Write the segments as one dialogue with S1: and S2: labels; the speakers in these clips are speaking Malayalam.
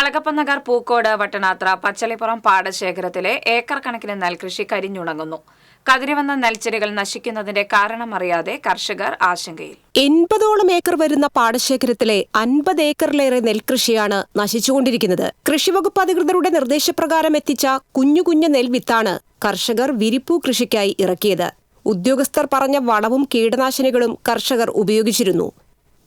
S1: അളകപ്പനഗർ പൂക്കോട് വട്ടനാത്ര പച്ചളിപ്പുറം പാടശേഖരത്തിലെ ഏക്കർ കണക്കിന് നെൽകൃഷി കരിഞ്ഞുണങ്ങുന്നു. കതിരിവന്ന നെൽച്ചെടികൾ നശിക്കുന്നതിന്റെ കാരണമറിയാതെ കർഷകർ ആശങ്കയിൽ.
S2: എൺപതോളം ഏക്കർ വരുന്ന പാടശേഖരത്തിലെ അൻപത് ഏക്കറിലേറെ നെൽകൃഷിയാണ് നശിച്ചുകൊണ്ടിരിക്കുന്നത്. കൃഷിവകുപ്പ് അധികൃതരുടെ നിർദ്ദേശപ്രകാരം എത്തിച്ച കുഞ്ഞു കുഞ്ഞു നെൽവിത്താണ് കർഷകർ വിരിപ്പൂ കൃഷിക്കായി ഇറക്കിയത്. ഉദ്യോഗസ്ഥർ പറഞ്ഞ വളവും കീടനാശിനികളും കർഷകർ ഉപയോഗിച്ചിരുന്നു.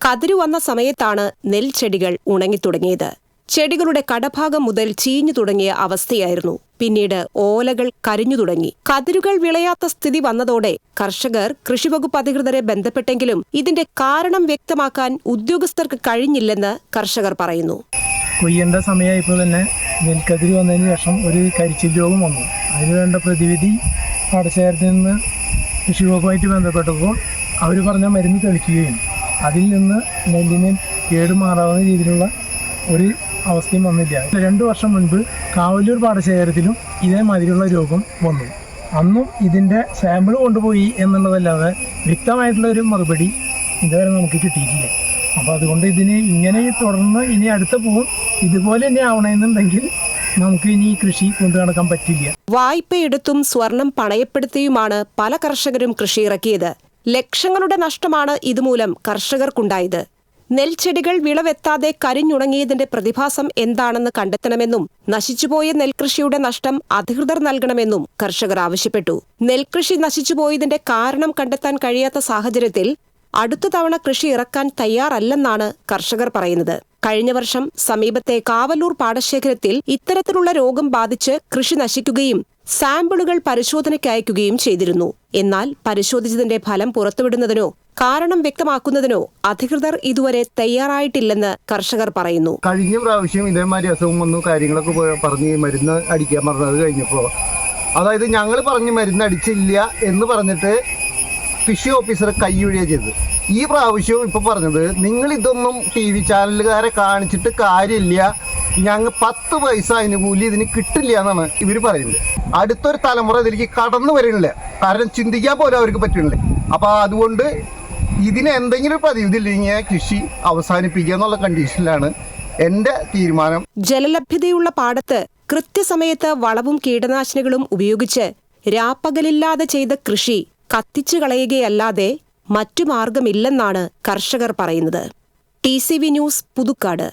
S2: കതിരു വന്ന സമയത്താണ് നെൽച്ചെടികൾ ഉണങ്ങിത്തുടങ്ങിയത്. ചെടികളുടെ കടഭാഗം മുതൽ ചീഞ്ഞു തുടങ്ങിയ അവസ്ഥയായിരുന്നു. പിന്നീട് ഓലകൾ കരിഞ്ഞു തുടങ്ങി. കതിരുകൾ വിളയാത്ത സ്ഥിതി വന്നതോടെ കർഷകർ കൃഷിവകുപ്പ് അധികൃതരെ ബന്ധപ്പെട്ടെങ്കിലും ഇതിന്റെ കാരണം വ്യക്തമാക്കാൻ ഉദ്യോഗസ്ഥർക്ക് കഴിഞ്ഞില്ലെന്ന് കർഷകർ പറയുന്നു.
S3: കൊയ്യേണ്ട സമയമായപ്പോൾ തന്നെ നെൽക്കതിര് വന്നതിന് ശേഷം ഒരു കരിച്ചിൽ രോഗം വന്നു. അതിന് വേണ്ട പ്രതിവിധി പാടശേഖരത്തിൽ നിന്ന് കൃഷി വകുപ്പുമായിട്ട് ബന്ധപ്പെട്ടപ്പോൾ അവർ പറഞ്ഞ മരുന്ന് തെളിക്കുകയും അതിൽ നിന്ന് നെല്ലിന് കേടുമാറാവുന്ന രീതിയിലുള്ള ഒരു അവസ്ഥയും വന്നില്ല. രണ്ടു വർഷം മുൻപ് കാവല്ലൂർ പാടശേഖരത്തിലും ഇതേമാതിരിയുള്ള രോഗം വന്നു. അന്നും ഇതിന്റെ സാമ്പിൾ കൊണ്ടുപോയി എന്നുള്ളതല്ലാതെ വ്യക്തമായിട്ടുള്ള ഒരു മറുപടി ഇതുവരെ നമുക്ക് കിട്ടിയിട്ടില്ല. അപ്പോൾ അതുകൊണ്ട് ഇതിന് ഇങ്ങനെ തുടർന്ന് ഇനി അടുത്ത പോവും ഇതുപോലെ തന്നെ ആവണമെന്നുണ്ടെങ്കിൽ നമുക്ക് ഇനി കൃഷി കൊണ്ടു നടക്കാൻ പറ്റില്ല.
S2: വായ്പയെടുത്തും സ്വർണം പണയപ്പെടുത്തിയുമാണ് പല കർഷകരും കൃഷിയിറക്കിയത്. ലക്ഷങ്ങളുടെ നഷ്ടമാണ് ഇതുമൂലം കർഷകർക്കുണ്ടായത്. നെൽച്ചെടികൾ വിളവെത്താതെ കരിഞ്ഞുണങ്ങിയതിന്റെ പ്രതിഭാസം എന്താണെന്ന് കണ്ടെത്തണമെന്നും നശിച്ചുപോയ നെൽകൃഷിയുടെ നഷ്ടം അധികൃതർ നൽകണമെന്നും കർഷകർ ആവശ്യപ്പെട്ടു. നെൽകൃഷി നശിച്ചുപോയതിന്റെ കാരണം കണ്ടെത്താൻ കഴിയാത്ത സാഹചര്യത്തിൽ അടുത്ത തവണ കൃഷി ഇറക്കാൻ തയ്യാറല്ലെന്നാണ് കർഷകർ പറയുന്നത്. കഴിഞ്ഞ വർഷം സമീപത്തെ കാവലൂർ പാടശേഖരത്തിൽ ഇത്തരത്തിലുള്ള രോഗം ബാധിച്ച് കൃഷി നശിക്കുകയും സാമ്പിളുകൾ പരിശോധനയ്ക്ക് അയക്കുകയും ചെയ്തിരുന്നു. എന്നാൽ പരിശോധിച്ചതിന്റെ ഫലം പുറത്തുവിടുന്നതിനോ കാരണം വ്യക്തമാക്കുന്നതിനോ അധികൃതർ ഇതുവരെ തയ്യാറായിട്ടില്ലെന്ന് കർഷകർ പറയുന്നു.
S4: കഴിഞ്ഞ പ്രാവശ്യം ഇതേമാതിരി അസുഖം വന്നു കാര്യങ്ങളൊക്കെ പറഞ്ഞ് മരുന്ന് അടിക്കാൻ പറഞ്ഞത് കഴിഞ്ഞപ്പോൾ അതായത് ഞങ്ങൾ പറഞ്ഞ് മരുന്ന് അടിച്ചില്ല എന്ന് പറഞ്ഞിട്ട് കൃഷി ഓഫീസർ കൈയൊഴിയുക ചെയ്തത്. ഈ പ്രാവശ്യവും ഇപ്പോൾ പറഞ്ഞത് നിങ്ങൾ ഇതൊന്നും ടി വി ചാനലുകാരെ കാണിച്ചിട്ട് കാര്യമില്ല. ഞങ്ങൾ പത്ത് പൈസ അതിന് കൂലി ഇതിന് കിട്ടില്ല എന്നാണ് ഇവർ പറയുന്നത്. അടുത്തൊരു തലമുറ ഇതിലേക്ക് കടന്നു വരുന്നില്ല കാരണം ചിന്തിക്കാൻ പോലും അവർക്ക് പറ്റുന്നില്ല. അപ്പോൾ അതുകൊണ്ട് ഇതിന് എന്തെങ്കിലും ഒരു ഇല്ലെങ്കിൽ കൃഷി അവസാനിപ്പിക്കുക എന്നുള്ള കണ്ടീഷനിലാണ് എന്റെ തീരുമാനം.
S2: ജലലഭ്യതയുള്ള പാടത്ത് കൃത്യസമയത്ത് വളവും കീടനാശിനികളും ഉപയോഗിച്ച് രാപ്പകലില്ലാതെ ചെയ്ത കൃഷി കത്തിച്ചു കളയുകയല്ലാതെ മറ്റു മാർഗമില്ലെന്നാണ് കർഷകർ പറയുന്നത്. T C V news Puthukkad.